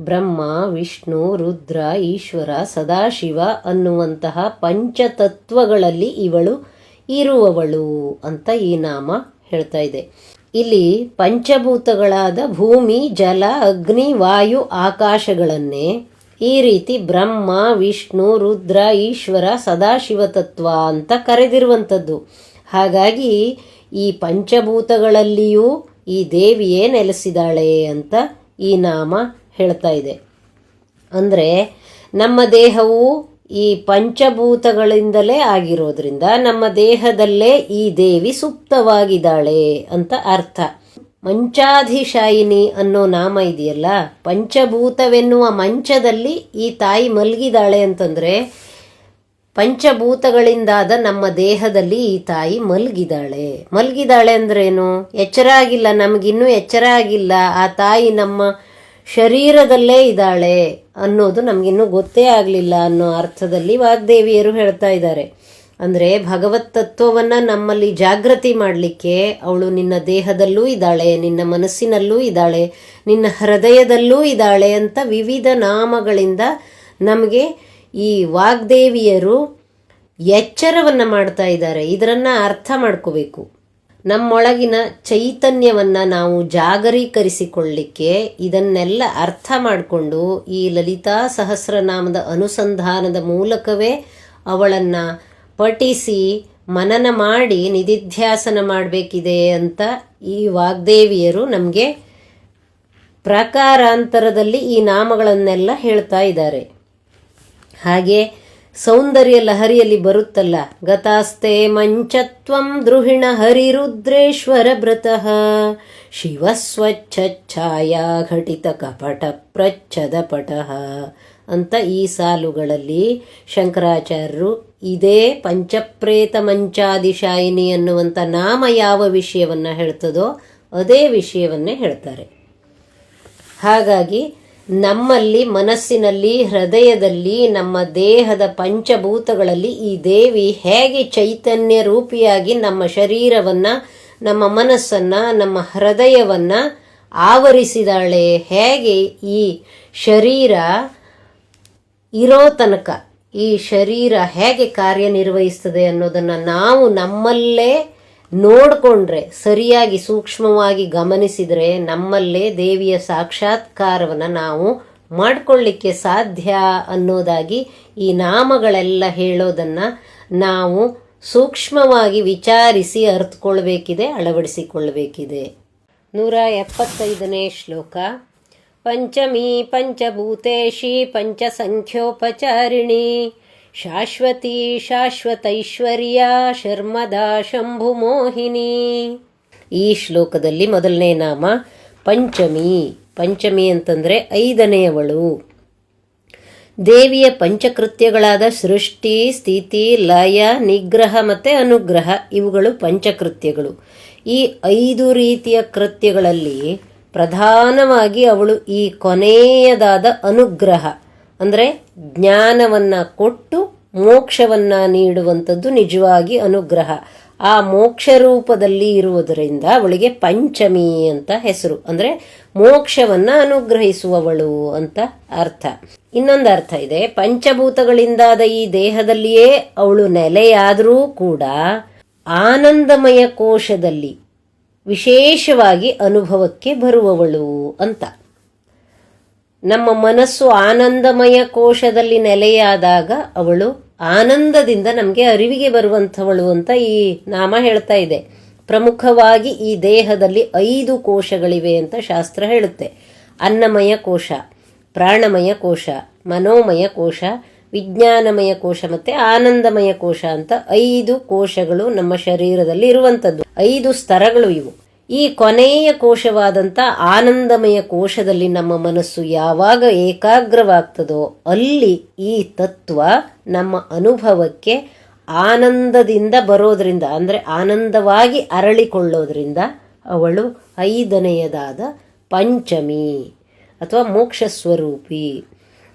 ಬ್ರಹ್ಮ, ವಿಷ್ಣು, ರುದ್ರ, ಈಶ್ವರ, ಸದಾಶಿವ ಅನ್ನುವಂತಹ ಪಂಚತತ್ವಗಳಲ್ಲಿ ಇವಳು ಇರುವವಳು ಅಂತ ಈ ನಾಮ ಹೇಳ್ತಾ ಇದೆ. ಇಲ್ಲಿ ಪಂಚಭೂತಗಳಾದ ಭೂಮಿ, ಜಲ, ಅಗ್ನಿ, ವಾಯು, ಆಕಾಶಗಳನ್ನೇ ಈ ರೀತಿ ಬ್ರಹ್ಮ, ವಿಷ್ಣು, ರುದ್ರ, ಈಶ್ವರ, ಸದಾಶಿವ ತತ್ವ ಅಂತ ಕರೆದಿರುವಂಥದ್ದು. ಹಾಗಾಗಿ ಈ ಪಂಚಭೂತಗಳಲ್ಲಿಯೂ ಈ ದೇವಿಯೇ ನೆಲೆಸಿದಾಳೆ ಅಂತ ಈ ನಾಮ ಹೇಳ್ತಾ ಇದೆ. ಅಂದರೆ ನಮ್ಮ ದೇಹವು ಈ ಪಂಚಭೂತಗಳಿಂದಲೇ ಆಗಿರೋದ್ರಿಂದ ನಮ್ಮ ದೇಹದಲ್ಲೇ ಈ ದೇವಿ ಸುಪ್ತವಾಗಿದ್ದಾಳೆ ಅಂತ ಅರ್ಥ. ಮಂಚಾಧಿಶಾಯಿನಿ ಅನ್ನೋ ನಾಮ ಇದೆಯಲ್ಲ, ಪಂಚಭೂತವೆನ್ನುವ ಮಂಚದಲ್ಲಿ ಈ ತಾಯಿ ಮಲಗಿದಾಳೆ ಅಂತಂದ್ರೆ ಪಂಚಭೂತಗಳಿಂದಾದ ನಮ್ಮ ದೇಹದಲ್ಲಿ ಈ ತಾಯಿ ಮಲಗಿದಾಳೆ. ಮಲಗಿದಾಳೆ ಅಂದ್ರೇನು? ಎಚ್ಚರ ಆಗಿಲ್ಲ ನಮಗಿನ್ನೂ ಎಚ್ಚರ ಆಗಿಲ್ಲ ಆ ತಾಯಿ ನಮ್ಮ ಶರೀರದಲ್ಲೇ ಇದ್ದಾಳೆ ಅನ್ನೋದು ನಮಗಿನ್ನೂ ಗೊತ್ತೇ ಆಗಲಿಲ್ಲ ಅನ್ನೋ ಅರ್ಥದಲ್ಲಿ ವಾಗ್ದೇವಿಯರು ಹೇಳ್ತಾ ಇದ್ದಾರೆ. ಅಂದರೆ ಭಗವತ್ ತತ್ವವನ್ನು ನಮ್ಮಲ್ಲಿ ಜಾಗೃತಿ ಮಾಡಲಿಕ್ಕೆ ಅವಳು ನಿನ್ನ ದೇಹದಲ್ಲೂ ಇದ್ದಾಳೆ, ನಿನ್ನ ಮನಸ್ಸಿನಲ್ಲೂ ಇದ್ದಾಳೆ, ನಿನ್ನ ಹೃದಯದಲ್ಲೂ ಇದ್ದಾಳೆ ಅಂತ ವಿವಿಧ ನಾಮಗಳಿಂದ ನಮಗೆ ಈ ವಾಗ್ದೇವಿಯರು ಎಚ್ಚರವನ್ನು ಮಾಡ್ತಾ ಇದ್ದಾರೆ. ಇದರನ್ನು ಅರ್ಥ ಮಾಡ್ಕೋಬೇಕು. ನಮ್ಮೊಳಗಿನ ಚೈತನ್ಯವನ್ನ ನಾವು ಜಾಗರೀಕರಿಸಿಕೊಳ್ಳಿಕ್ಕೆ ಇದನ್ನೆಲ್ಲ ಅರ್ಥ ಮಾಡಿಕೊಂಡು ಈ ಲಲಿತಾ ಸಹಸ್ರನಾಮದ ಅನುಸಂಧಾನದ ಮೂಲಕವೇ ಅವಳನ್ನ ಪಠಿಸಿ ಮನನ ಮಾಡಿ ನಿಧಿಧ್ಯಾಸನ ಮಾಡಬೇಕಿದೆ ಅಂತ ಈ ವಾಗ್ದೇವಿಯರು ನಮಗೆ ಪ್ರಕಾರಾಂತರದಲ್ಲಿ ಈ ನಾಮಗಳನ್ನೆಲ್ಲ ಹೇಳ್ತಾ ಇದ್ದಾರೆ. ಹಾಗೆ ಸೌಂದರ್ಯ ಲಹರಿಯಲ್ಲಿ ಬರುತ್ತಲ್ಲ. ಗತಾಸ್ತೆ ಮಂಚತ್ವಂ ದ್ರುಹಿಣ ಹರಿರುದ್ರೇಶ್ವರ ಭೃತಃ ಶಿವ ಸ್ವಚ್ಛಾಯಾ ಘಟಿತ ಕಪಟ ಪ್ರಚ್ಛದ ಪಟಃ. ಅಂತ ಈ ಸಾಲುಗಳಲ್ಲಿ ಶಂಕರಾಚಾರ್ಯರು ಇದೇ ಪಂಚಪ್ರೇತ ಮಂಚಾದಿಶಾಯಿನಿ ಅನ್ನುವಂಥ ನಾಮ ಯಾವ ವಿಷಯವನ್ನ ಹೇಳ್ತದೋ ಅದೇ ವಿಷಯವನ್ನೇ ಹೇಳ್ತಾರೆ. ಹಾಗಾಗಿ ನಮ್ಮಲ್ಲಿ ಮನಸ್ಸಿನಲ್ಲಿ, ಹೃದಯದಲ್ಲಿ, ನಮ್ಮ ದೇಹದ ಪಂಚಭೂತಗಳಲ್ಲಿ ಈ ದೇವಿ ಹೇಗೆ ಚೈತನ್ಯ ರೂಪಿಯಾಗಿ ನಮ್ಮ ಶರೀರವನ್ನ, ನಮ್ಮ ಮನಸ್ಸನ್ನ, ನಮ್ಮ ಹೃದಯವನ್ನ ಆವರಿಸಿದಾಳೆ, ಹೇಗೆ ಈ ಶರೀರ ಇರೋ ತನಕ, ಈ ಶರೀರ ಹೇಗೆ ಕಾರ್ಯನಿರ್ವಹಿಸ್ತದೆ ಅನ್ನೋದನ್ನು ನಾವು ನಮ್ಮಲ್ಲೇ ನೋಡಿಕೊಂಡ್ರೆ, ಸರಿಯಾಗಿ ಸೂಕ್ಷ್ಮವಾಗಿ ಗಮನಿಸಿದರೆ ನಮ್ಮಲ್ಲೇ ದೇವಿಯ ಸಾಕ್ಷಾತ್ಕಾರವನ್ನು ನಾವು ಮಾಡಿಕೊಳ್ಳಿಕ್ಕೆ ಸಾಧ್ಯ ಅನ್ನೋದಾಗಿ ಈ ನಾಮಗಳೆಲ್ಲ ಹೇಳೋದನ್ನು ನಾವು ಸೂಕ್ಷ್ಮವಾಗಿ ವಿಚಾರಿಸಿ ಅರ್ಥಕೊಳ್ಬೇಕಿದೆ ಅಳವಡಿಸಿಕೊಳ್ಬೇಕಿದೆ ನೂರ ಎಪ್ಪತ್ತೈದನೇ ಶ್ಲೋಕ. ಪಂಚಮೀ ಪಂಚಭೂತೇಶಿ ಪಂಚಸಂಖ್ಯೋಪಚಾರಿಣಿ. ಶಾಶ್ವತಿ ಶಾಶ್ವತೈಶ್ವರ್ಯ ಶರ್ಮದಾ ಶಂಭುಮೋಹಿನಿ ಈ ಶ್ಲೋಕದಲ್ಲಿ ಮೊದಲನೇ ನಾಮ ಪಂಚಮಿ. ಪಂಚಮಿ ಅಂತಂದರೆ ಐದನೆಯವಳು. ದೇವಿಯ ಪಂಚಕೃತ್ಯಗಳಾದ ಸೃಷ್ಟಿ, ಸ್ಥಿತಿ, ಲಯ, ನಿಗ್ರಹ ಮತ್ತು ಅನುಗ್ರಹ, ಇವುಗಳು ಪಂಚಕೃತ್ಯಗಳು. ಈ ಐದು ರೀತಿಯ ಕೃತ್ಯಗಳಲ್ಲಿ ಪ್ರಧಾನವಾಗಿ ಅವಳು ಈ ಕೊನೆಯದಾದ ಅನುಗ್ರಹ. ಅಂದರೆ ಜ್ಞಾನವನ್ನು ಕೊಟ್ಟು ಮೋಕ್ಷವನ್ನು ನೀಡುವಂಥದ್ದು ನಿಜವಾಗಿ ಅನುಗ್ರಹ. ಆ ಮೋಕ್ಷ ರೂಪದಲ್ಲಿ ಇರುವುದರಿಂದ ಅವಳಿಗೆ ಪಂಚಮಿ ಅಂತ ಹೆಸರು. ಅಂದರೆ ಮೋಕ್ಷವನ್ನ ಅನುಗ್ರಹಿಸುವವಳು ಅಂತ ಅರ್ಥ. ಇನ್ನೊಂದು ಅರ್ಥ ಇದೆ. ಪಂಚಭೂತಗಳಿಂದಾದ ಈ ದೇಹದಲ್ಲಿಯೇ ಅವಳು ನೆಲೆಯಾದರೂ ಕೂಡ ಆನಂದಮಯ ಕೋಶದಲ್ಲಿ ವಿಶೇಷವಾಗಿ ಅನುಭವಕ್ಕೆ ಬರುವವಳು ಅಂತ. ನಮ್ಮ ಮನಸ್ಸು ಆನಂದಮಯ ಕೋಶದಲ್ಲಿ ನೆಲೆಯಾದಾಗ ಅವಳು ಆನಂದದಿಂದ ನಮಗೆ ಅರಿವಿಗೆ ಬರುವಂಥವಳು ಅಂತ ಈ ನಾಮ ಹೇಳ್ತಾ ಇದೆ. ಪ್ರಮುಖವಾಗಿ ಈ ದೇಹದಲ್ಲಿ ಐದು ಕೋಶಗಳಿವೆ ಅಂತ ಶಾಸ್ತ್ರ ಹೇಳುತ್ತೆ. ಅನ್ನಮಯ ಕೋಶ, ಪ್ರಾಣಮಯ ಕೋಶ, ಮನೋಮಯ ಕೋಶ, ವಿಜ್ಞಾನಮಯ ಕೋಶ ಮತ್ತೆ ಆನಂದಮಯ ಕೋಶ ಅಂತ ಐದು ಕೋಶಗಳು ನಮ್ಮ ಶರೀರದಲ್ಲಿ ಇರುವಂಥದ್ದು. ಐದು ಸ್ತರಗಳು ಇವು. ಈ ಕೊನೆಯ ಕೋಶವಾದಂಥ ಆನಂದಮಯ ಕೋಶದಲ್ಲಿ ನಮ್ಮ ಮನಸ್ಸು ಯಾವಾಗ ಏಕಾಗ್ರವಾಗ್ತದೋ ಅಲ್ಲಿ ಈ ತತ್ವ ನಮ್ಮ ಅನುಭವಕ್ಕೆ ಆನಂದದಿಂದ ಬರೋದರಿಂದ, ಅಂದರೆ ಆನಂದವಾಗಿ ಅರಳಿಕೊಳ್ಳೋದ್ರಿಂದ ಅವಳು ಐದನೆಯದಾದ ಪಂಚಮಿ ಅಥವಾ ಮೋಕ್ಷ ಸ್ವರೂಪಿ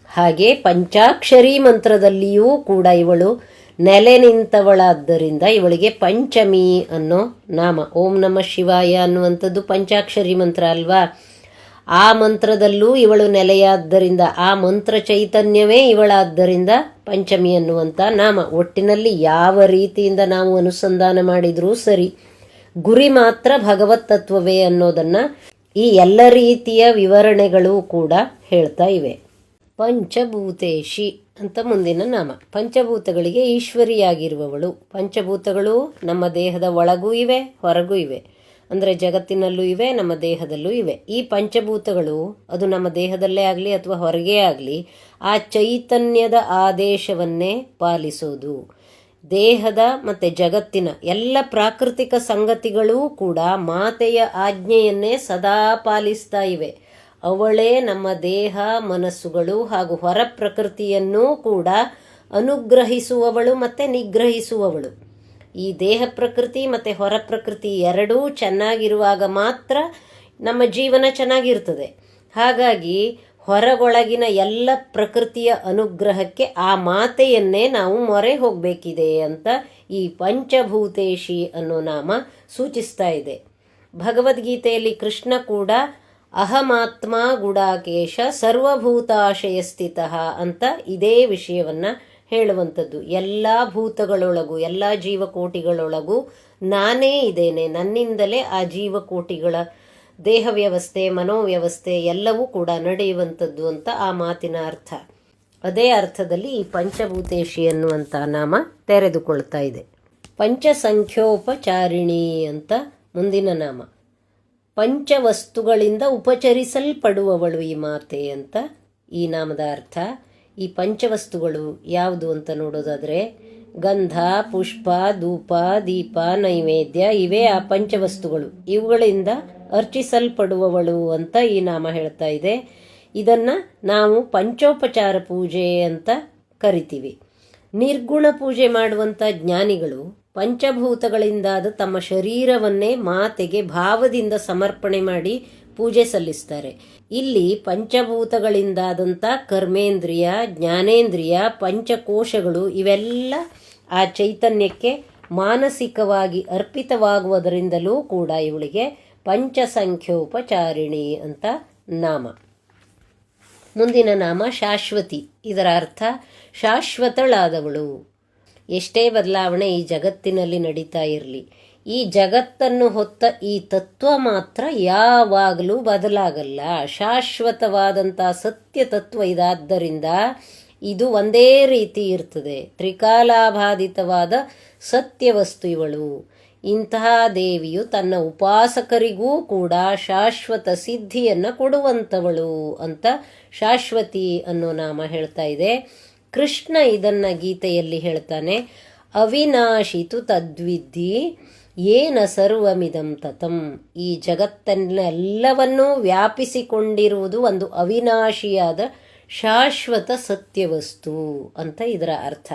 ಹಾಗೆ ಪಂಚಾಕ್ಷರಿ ಮಂತ್ರದಲ್ಲಿಯೂ ಕೂಡ ಇವಳು ನೆಲೆ ನಿಂತವಳಾದ್ದರಿಂದ ಇವಳಿಗೆ ಪಂಚಮಿ ಅನ್ನೋ ನಾಮ. ಓಂ ನಮ ಶಿವಾಯ ಅನ್ನುವಂಥದ್ದು ಪಂಚಾಕ್ಷರಿ ಮಂತ್ರ ಅಲ್ವಾ? ಆ ಮಂತ್ರದಲ್ಲೂ ಇವಳು ನೆಲೆಯಾದ್ದರಿಂದ, ಆ ಮಂತ್ರ ಚೈತನ್ಯವೇ ಇವಳಾದ್ದರಿಂದ ಪಂಚಮಿ ಅನ್ನುವಂಥ ನಾಮ. ಒಟ್ಟಿನಲ್ಲಿ ಯಾವ ರೀತಿಯಿಂದ ನಾವು ಅನುಸಂಧಾನ ಮಾಡಿದರೂ ಸರಿ, ಗುರಿ ಮಾತ್ರ ಭಗವತ್ ತತ್ವವೇ ಅನ್ನೋದನ್ನು ಈ ಎಲ್ಲ ರೀತಿಯ ವಿವರಣೆಗಳು ಕೂಡ ಹೇಳ್ತಾ ಇವೆ. ಪಂಚಭೂತೇಶಿ. ಅಂತ ಮುಂದಿನ ನಾಮ. ಪಂಚಭೂತಗಳಿಗೆ ಈಶ್ವರಿಯಾಗಿರುವವಳು. ಪಂಚಭೂತಗಳು ನಮ್ಮ ದೇಹದ ಒಳಗೂ ಇವೆ, ಹೊರಗೂ ಇವೆ. ಅಂದರೆ ಜಗತ್ತಿನಲ್ಲೂ ಇವೆ, ನಮ್ಮ ದೇಹದಲ್ಲೂ ಇವೆ. ಈ ಪಂಚಭೂತಗಳು ಅದು ನಮ್ಮ ದೇಹದಲ್ಲೇ ಆಗಲಿ ಅಥವಾ ಹೊರಗೆ ಆಗಲಿ ಆ ಚೈತನ್ಯದ ಆದೇಶವನ್ನೇ ಪಾಲಿಸೋದು. ದೇಹದ ಮತ್ತು ಜಗತ್ತಿನ ಎಲ್ಲ ಪ್ರಾಕೃತಿಕ ಸಂಗತಿಗಳೂ ಕೂಡ ಮಾತೆಯ ಆಜ್ಞೆಯನ್ನೇ ಸದಾ ಪಾಲಿಸ್ತಾ ಇವೆ. ಅವಳೇ ನಮ್ಮ ದೇಹ, ಮನಸ್ಸುಗಳು ಹಾಗೂ ಹೊರ ಪ್ರಕೃತಿಯನ್ನೂ ಕೂಡ ಅನುಗ್ರಹಿಸುವವಳು ಮತ್ತು ನಿಗ್ರಹಿಸುವವಳು. ಈ ದೇಹ ಪ್ರಕೃತಿ ಮತ್ತು ಹೊರ ಪ್ರಕೃತಿ ಎರಡೂ ಚೆನ್ನಾಗಿರುವಾಗ ಮಾತ್ರ ನಮ್ಮ ಜೀವನ ಚೆನ್ನಾಗಿರ್ತದೆ. ಹಾಗಾಗಿ ಹೊರಗೊಳಗಿನ ಎಲ್ಲ ಪ್ರಕೃತಿಯ ಅನುಗ್ರಹಕ್ಕೆ ಆ ಮಾತೆಯನ್ನೇ ನಾವು ಮೊರೆ ಹೋಗಬೇಕಿದೆ ಅಂತ ಈ ಪಂಚಭೂತೇಶಿ ಅನ್ನೋ ನಾಮ ಸೂಚಿಸ್ತಾ ಇದೆ. ಭಗವದ್ಗೀತೆಯಲ್ಲಿ ಕೃಷ್ಣ ಕೂಡ ಅಹಮಾತ್ಮ ಗುಡಾಕೇಶ ಸರ್ವಭೂತಾಶಯ ಸ್ಥಿತ ಅಂತ ಇದೇ ವಿಷಯವನ್ನ ಹೇಳುವಂಥದ್ದು. ಎಲ್ಲ ಭೂತಗಳೊಳಗೂ, ಎಲ್ಲ ಜೀವಕೋಟಿಗಳೊಳಗೂ ನಾನೇ ಇದ್ದೇನೆ ನನ್ನಿಂದಲೇ ಆ ಜೀವಕೋಟಿಗಳ ದೇಹ ವ್ಯವಸ್ಥೆ ಮನೋವ್ಯವಸ್ಥೆ ಎಲ್ಲವೂ ಕೂಡ ನಡೆಯುವಂಥದ್ದು ಅಂತ ಆ ಮಾತಿನ ಅರ್ಥ. ಅದೇ ಅರ್ಥದಲ್ಲಿ ಈ ಪಂಚಭೂತೇಶಿ ಅನ್ನುವಂಥ ನಾಮ ತೆರೆದುಕೊಳ್ತಾ ಇದೆ. ಪಂಚಸಂಖ್ಯೋಪಚಾರಿಣಿ ಅಂತ ಮುಂದಿನ ನಾಮ. ಪಂಚವಸ್ತುಗಳಿಂದ ಉಪಚರಿಸಲ್ಪಡುವವಳು ಈ ಮಾತೆ ಅಂತ ಈ ನಾಮದ ಅರ್ಥ. ಈ ಪಂಚವಸ್ತುಗಳು ಯಾವುದು ಅಂತ ನೋಡೋದಾದರೆ ಗಂಧ, ಪುಷ್ಪ, ಧೂಪ, ದೀಪ, ನೈವೇದ್ಯ, ಇವೇ ಆ ಪಂಚವಸ್ತುಗಳು. ಇವುಗಳಿಂದ ಅರ್ಚಿಸಲ್ಪಡುವವಳು ಅಂತ ಈ ನಾಮ ಹೇಳ್ತಾ ಇದೆ. ಇದನ್ನ ನಾವು ಪಂಚೋಪಚಾರ ಪೂಜೆ ಅಂತ ಕರಿತೀವಿ. ನಿರ್ಗುಣ ಪೂಜೆ ಮಾಡುವಂಥ ಜ್ಞಾನಿಗಳು ಪಂಚಭೂತಗಳಿಂದಾದ ತಮ್ಮ ಶರೀರವನ್ನೇ ಮಾತೆಗೆ ಭಾವದಿಂದ ಸಮರ್ಪಣೆ ಮಾಡಿ ಪೂಜೆ ಸಲ್ಲಿಸ್ತಾರೆ. ಇಲ್ಲಿ ಪಂಚಭೂತಗಳಿಂದಾದಂಥ ಕರ್ಮೇಂದ್ರಿಯ, ಜ್ಞಾನೇಂದ್ರಿಯ, ಪಂಚಕೋಶಗಳು ಇವೆಲ್ಲ ಆ ಚೈತನ್ಯಕ್ಕೆ ಮಾನಸಿಕವಾಗಿ ಅರ್ಪಿತವಾಗುವುದರಿಂದಲೂ ಕೂಡ ಇವಳಿಗೆ ಪಂಚಸಂಖ್ಯೋಪಚಾರಿಣಿ ಅಂತ ನಾಮ. ಮುಂದಿನ ನಾಮ ಶಾಶ್ವತಿ. ಇದರ ಅರ್ಥ ಶಾಶ್ವತಳಾದವಳು. ಎಷ್ಟೇ ಬದಲಾವಣೆ ಈ ಜಗತ್ತಿನಲ್ಲಿ ನಡೀತಾ ಇರಲಿ, ಈ ಜಗತ್ತನ್ನು ಹೊತ್ತ ಈ ತತ್ವ ಮಾತ್ರ ಯಾವಾಗಲೂ ಬದಲಾಗಲ್ಲ. ಶಾಶ್ವತವಾದಂಥ ಸತ್ಯ ತತ್ವ ಇದಾದ್ದರಿಂದ ಇದು ಒಂದೇ ರೀತಿ ಇರ್ತದೆ. ತ್ರಿಕಾಲಾಭಾದಿತವಾದ ಸತ್ಯವಸ್ತು ಇವಳು. ಇಂತಹ ದೇವಿಯು ತನ್ನ ಉಪಾಸಕರಿಗೂ ಕೂಡ ಶಾಶ್ವತ ಸಿದ್ಧಿಯನ್ನು ಕೊಡುವಂಥವಳು ಅಂತ ಶಾಶ್ವತಿ ಅನ್ನೋ ನಾಮ ಹೇಳ್ತಾ ಇದೆ. ಕೃಷ್ಣ ಇದನ್ನ ಗೀತೆಯಲ್ಲಿ ಹೇಳ್ತಾನೆ, ಅವಿನಾಶಿತು ತದ್ವಿದ್ಧಿ ಏನ ಸರ್ವಮಿದಂ ತತಂ. ಈ ಜಗತ್ತನ್ನೆಲ್ಲವನ್ನೂ ವ್ಯಾಪಿಸಿಕೊಂಡಿರುವುದು ಒಂದು ಅವಿನಾಶಿಯಾದ ಶಾಶ್ವತ ಸತ್ಯವಸ್ತು ಅಂತ ಇದರ ಅರ್ಥ.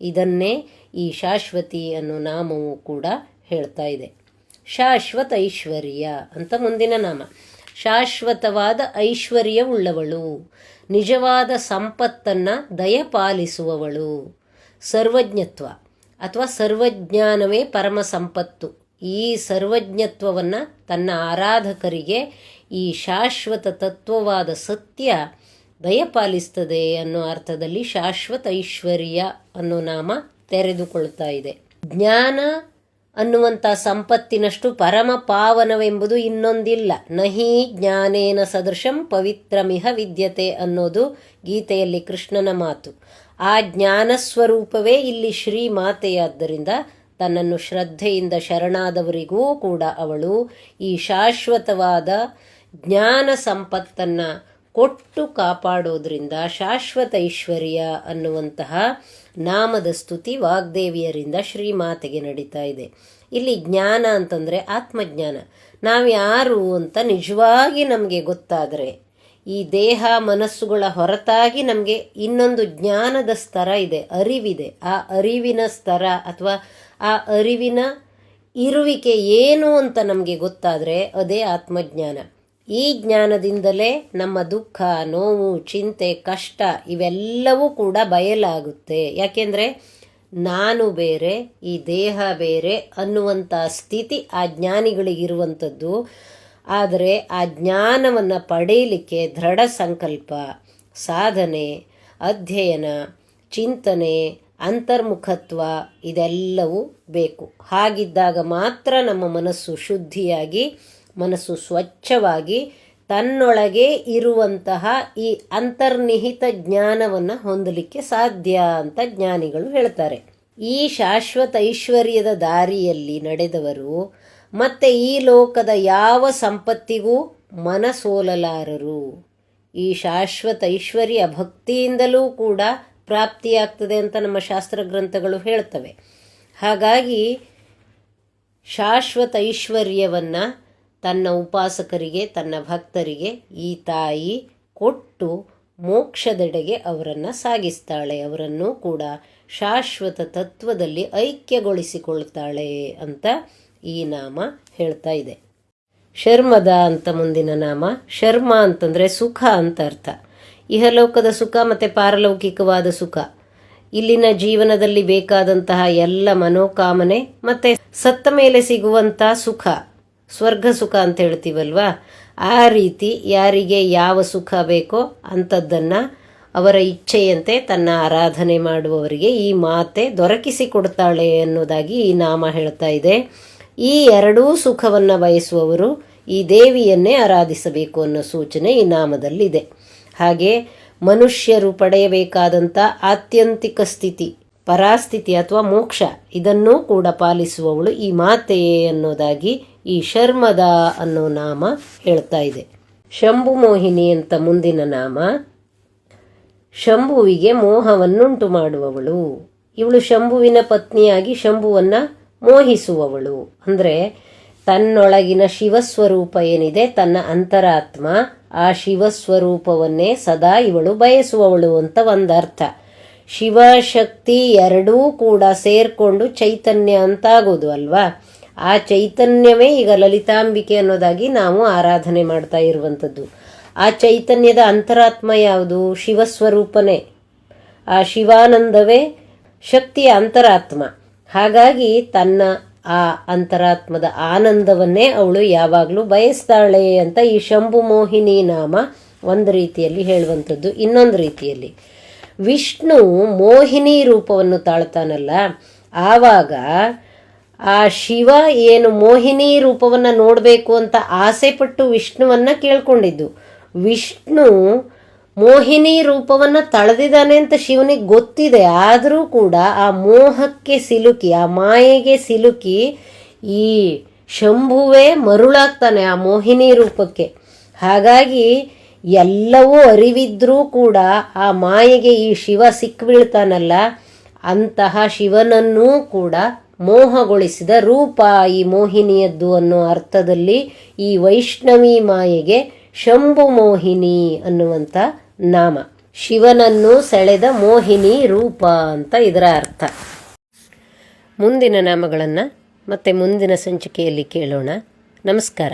ಇದನ್ನೇ ಈ ಶಾಶ್ವತಿ ಅನ್ನೋ ನಾಮವು ಕೂಡ ಹೇಳ್ತಾ ಇದೆ. ಶಾಶ್ವತ ಐಶ್ವರ್ಯ ಅಂತ ಮುಂದಿನ ನಾಮ. ಶಾಶ್ವತವಾದ ಐಶ್ವರ್ಯವುಳ್ಳವಳು. ನಿಜವಾದ ಸಂಪತ್ತನ್ನು ದಯಪಾಲಿಸುವವಳು. ಸರ್ವಜ್ಞತ್ವ. ಅಥವಾ ಸರ್ವಜ್ಞಾನವೇ ಪರಮ ಸಂಪತ್ತು. ಈ ಸರ್ವಜ್ಞತ್ವವನ್ನು ತನ್ನ ಆರಾಧಕರಿಗೆ ಈ ಶಾಶ್ವತ ತತ್ವವಾದ ಸತ್ಯ ದಯಪಾಲಿಸ್ತದೆ ಅನ್ನೋ ಅರ್ಥದಲ್ಲಿ ಶಾಶ್ವತ ಐಶ್ವರ್ಯ ಅನ್ನೋ ನಾಮ ತೆರೆದುಕೊಳ್ತಾ ಇದೆ. ಜ್ಞಾನ ಅನ್ನುವಂಥ ಸಂಪತ್ತಿನಷ್ಟು ಪರಮ ಪಾವನವೆಂಬುದು ಇನ್ನೊಂದಿಲ್ಲ. ನಹಿ ಜ್ಞಾನೇನ ಸದೃಶಂ ಪವಿತ್ರಮಿಹ ವಿದ್ಯತೆ ಅನ್ನೋದು ಗೀತೆಯಲ್ಲಿ ಕೃಷ್ಣನ ಮಾತು. ಆ ಜ್ಞಾನ ಸ್ವರೂಪವೇ ಇಲ್ಲಿ ಶ್ರೀ ಮಾತೆಯಾದ್ದರಿಂದ ತನ್ನನ್ನು ಶ್ರದ್ಧೆಯಿಂದ ಶರಣಾದವರಿಗೂ ಕೂಡ ಅವಳು ಈ ಶಾಶ್ವತವಾದ ಜ್ಞಾನ ಸಂಪತ್ತನ್ನು ಕೊಟ್ಟು ಕಾಪಾಡೋದ್ರಿಂದ ಶಾಶ್ವತ ಐಶ್ವರ್ಯ ಅನ್ನುವಂತಹ ನಾಮದ ಸ್ತುತಿ ವಾಗ್ದೇವಿಯರಿಂದ ಶ್ರೀಮಾತೆಗೆ ನಡೀತಾ ಇದೆ. ಇಲ್ಲಿ ಜ್ಞಾನ ಅಂತಂದರೆ ಆತ್ಮಜ್ಞಾನ. ನಾವು ಯಾರು ಅಂತ ನಿಜವಾಗಿ ನಮಗೆ ಗೊತ್ತಾದರೆ, ಈ ದೇಹ ಮನಸ್ಸುಗಳ ಹೊರತಾಗಿ ನಮಗೆ ಇನ್ನೊಂದು ಜ್ಞಾನದ ಸ್ತರ ಇದೆ, ಅರಿವಿದೆ. ಆ ಅರಿವಿನ ಸ್ತರ ಅಥವಾ ಆ ಅರಿವಿನ ಇರುವಿಕೆ ಏನು ಅಂತ ನಮಗೆ ಗೊತ್ತಾದರೆ ಅದೇ ಆತ್ಮಜ್ಞಾನ. ಈ ಜ್ಞಾನದಿಂದಲೇ ನಮ್ಮ ದುಃಖ, ನೋವು, ಚಿಂತೆ, ಕಷ್ಟ ಇವೆಲ್ಲವೂ ಕೂಡ ಬಯಲಾಗುತ್ತೆ. ಯಾಕೆಂದರೆ ನಾನು ಬೇರೆ, ಈ ದೇಹ ಬೇರೆ ಅನ್ನುವಂಥ ಸ್ಥಿತಿ ಆ ಜ್ಞಾನಿಗಳಿಗಿರುವಂಥದ್ದು ಆದರೆ ಆ ಜ್ಞಾನವನ್ನು ಪಡೆಯಲಿಕ್ಕೆ ದೃಢ ಸಂಕಲ್ಪ, ಸಾಧನೆ, ಅಧ್ಯಯನ, ಚಿಂತನೆ, ಅಂತರ್ಮುಖತ್ವ ಇದೆಲ್ಲವೂ ಬೇಕು. ಹಾಗಿದ್ದಾಗ ಮಾತ್ರ ನಮ್ಮ ಮನಸ್ಸು ಶುದ್ಧಿಯಾಗಿ ಮನಸ್ಸು ಸ್ವಚ್ಛವಾಗಿ ತನ್ನೊಳಗೆ ಇರುವಂತಹ ಈ ಅಂತರ್ನಿಹಿತ ಜ್ಞಾನವನ್ನು ಹೊಂದಲಿಕ್ಕೆ ಸಾಧ್ಯ ಅಂತ ಜ್ಞಾನಿಗಳು ಹೇಳ್ತಾರೆ. ಈ ಶಾಶ್ವತ ಐಶ್ವರ್ಯದ ದಾರಿಯಲ್ಲಿ ನಡೆದವರು ಮತ್ತೆ ಈ ಲೋಕದ ಯಾವ ಸಂಪತ್ತಿಗೂ ಮನಸೋಲಲಾರರು. ಈ ಶಾಶ್ವತ ಐಶ್ವರ್ಯ ಭಕ್ತಿಯಿಂದಲೂ ಕೂಡ ಪ್ರಾಪ್ತಿಯಾಗ್ತದೆ ಅಂತ ನಮ್ಮ ಶಾಸ್ತ್ರ ಗ್ರಂಥಗಳು ಹೇಳ್ತವೆ. ಹಾಗಾಗಿ ಶಾಶ್ವತ ಐಶ್ವರ್ಯವನ್ನು ತನ್ನ ಉಪಾಸಕರಿಗೆ, ತನ್ನ ಭಕ್ತರಿಗೆ ಈ ತಾಯಿ ಕೊಟ್ಟು ಮೋಕ್ಷದೆಡೆಗೆ ಅವರನ್ನು ಸಾಗಿಸ್ತಾಳೆ. ಅವರನ್ನು ಕೂಡ ಶಾಶ್ವತ ತತ್ವದಲ್ಲಿ ಐಕ್ಯಗೊಳಿಸಿಕೊಳ್ತಾಳೆ ಅಂತ ಈ ನಾಮ ಹೇಳ್ತಾ ಇದೆ. ಶರ್ಮದ ಅಂತ ಮುಂದಿನ ನಾಮ, ಶರ್ಮ ಅಂತಂದರೆ ಸುಖ ಅಂತ ಅರ್ಥ. ಇಹಲೋಕದ ಸುಖ ಮತ್ತು ಪಾರಲೌಕಿಕವಾದ ಸುಖ. ಇಲ್ಲಿನ ಜೀವನದಲ್ಲಿ ಬೇಕಾದಂತಹ ಎಲ್ಲ ಮನೋಕಾಮನೆ ಮತ್ತು ಸತ್ತ ಮೇಲೆ ಸಿಗುವಂಥ ಸುಖ. ಸ್ವರ್ಗ ಸುಖ ಅಂತ ಹೇಳ್ತೀವಲ್ವಾ? ಆ ರೀತಿ ಯಾರಿಗೆ ಯಾವ ಸುಖ ಬೇಕೋ ಅಂಥದ್ದನ್ನು ಅವರ ಇಚ್ಛೆಯಂತೆ ತನ್ನ ಆರಾಧನೆ ಮಾಡುವವರಿಗೆ ಈ ಮಾತೆ ದೊರಕಿಸಿಕೊಡ್ತಾಳೆ ಅನ್ನೋದಾಗಿ ಈ ನಾಮ ಹೇಳ್ತಾ ಇದೆ. ಈ ಎರಡೂ ಸುಖವನ್ನು ಬಯಸುವವರು ಈ ದೇವಿಯನ್ನೇ ಆರಾಧಿಸಬೇಕು ಅನ್ನೋ ಸೂಚನೆ ಈ ನಾಮದಲ್ಲಿದೆ. ಹಾಗೆ ಮನುಷ್ಯರು ಪಡೆಯಬೇಕಾದಂಥ ಆತ್ಯಂತಿಕ ಸ್ಥಿತಿ ಪರಾಸ್ಥಿತಿ ಅಥವಾ ಮೋಕ್ಷ, ಇದನ್ನೂ ಕೂಡ ಪಾಲಿಸುವವಳು ಈ ಮಾತೆಯೇ ಅನ್ನೋದಾಗಿ ಈ ಶರ್ಮದ ಅನ್ನೋ ನಾಮ ಹೇಳ್ತಾ ಇದೆ. ಶಂಭು ಮೋಹಿನಿ ಅಂತ ಮುಂದಿನ ನಾಮ. ಶಂಭುವಿಗೆ ಮೋಹವನ್ನುಂಟು ಮಾಡುವವಳು. ಇವಳು ಶಂಭುವಿನ ಪತ್ನಿಯಾಗಿ ಶಂಭುವನ್ನು ಮೋಹಿಸುವವಳು. ಅಂದರೆ ತನ್ನೊಳಗಿನ ಶಿವಸ್ವರೂಪ ಏನಿದೆ, ತನ್ನ ಅಂತರಾತ್ಮ, ಆ ಶಿವಸ್ವರೂಪವನ್ನೇ ಸದಾ ಇವಳು ಬಯಸುವವಳು ಅಂತ ಒಂದರ್ಥ. ಶಿವಶಕ್ತಿ ಎರಡೂ ಕೂಡ ಸೇರ್ಕೊಂಡು ಚೈತನ್ಯ ಅಂತಾಗೋದು ಅಲ್ವಾ? ಆ ಚೈತನ್ಯವೇ ಈಗ ಲಲಿತಾಂಬಿಕೆ ಅನ್ನೋದಾಗಿ ನಾವು ಆರಾಧನೆ ಮಾಡ್ತಾ ಇರುವಂಥದ್ದು. ಆ ಚೈತನ್ಯದ ಅಂತರಾತ್ಮ ಯಾವುದು? ಶಿವಸ್ವರೂಪನೇ. ಆ ಶಿವಾನಂದವೇ ಶಕ್ತಿಯ ಅಂತರಾತ್ಮ. ಹಾಗಾಗಿ ತನ್ನ ಆ ಅಂತರಾತ್ಮದ ಆನಂದವನ್ನೇ ಅವಳು ಯಾವಾಗಲೂ ಬಯಸ್ತಾಳೆ ಅಂತ ಈ ಶಂಭು ಮೋಹಿನಿ ನಾಮ ಒಂದು ರೀತಿಯಲ್ಲಿ ಹೇಳುವಂಥದ್ದು. ಇನ್ನೊಂದು ರೀತಿಯಲ್ಲಿ ವಿಷ್ಣು ಮೋಹಿನಿ ರೂಪವನ್ನು ತಾಳ್ತಾನಲ್ಲ ಆವಾಗ ಆ ಶಿವ ಏನು ಮೋಹಿನಿ ರೂಪವನ್ನು ನೋಡಬೇಕು ಅಂತ ಆಸೆ ಪಟ್ಟು ವಿಷ್ಣುವನ್ನ ಕೇಳ್ಕೊಂಡಿದ್ದು. ವಿಷ್ಣು ಮೋಹಿನಿ ರೂಪವನ್ನು ತಳೆದಿದ್ದಾನೆ ಅಂತ ಶಿವನಿಗೆ ಗೊತ್ತಿದೆ. ಆದರೂ ಕೂಡ ಆ ಮೋಹಕ್ಕೆ ಸಿಲುಕಿ, ಆ ಮಾಯೆಗೆ ಸಿಲುಕಿ ಈ ಶಂಭುವೇ ಮರುಳಾಗ್ತಾನೆ ಆ ಮೋಹಿನಿ ರೂಪಕ್ಕೆ. ಹಾಗಾಗಿ ಎಲ್ಲವೂ ಅರಿವಿದ್ರೂ ಕೂಡ ಆ ಮಾಯೆಗೆ ಈ ಶಿವ ಸಿಕ್ಬೀಳ್ತಾನಲ್ಲ, ಅಂತಹ ಶಿವನನ್ನೂ ಕೂಡ ಮೋಹಗೊಳಿಸಿದ ರೂಪ ಈ ಮೋಹಿನಿಯದ್ದು ಅನ್ನೋ ಅರ್ಥದಲ್ಲಿ ಈ ವೈಷ್ಣವಿ ಮಾಯೆಗೆ ಶಂಭು ಮೋಹಿನಿ ಅನ್ನುವಂಥ ನಾಮ. ಶಿವನನ್ನು ಸೆಳೆದ ಮೋಹಿನಿ ರೂಪ ಅಂತ ಇದರ ಅರ್ಥ. ಮುಂದಿನ ನಾಮಗಳನ್ನು ಮತ್ತೆ ಮುಂದಿನ ಸಂಚಿಕೆಯಲ್ಲಿ ಕೇಳೋಣ. ನಮಸ್ಕಾರ.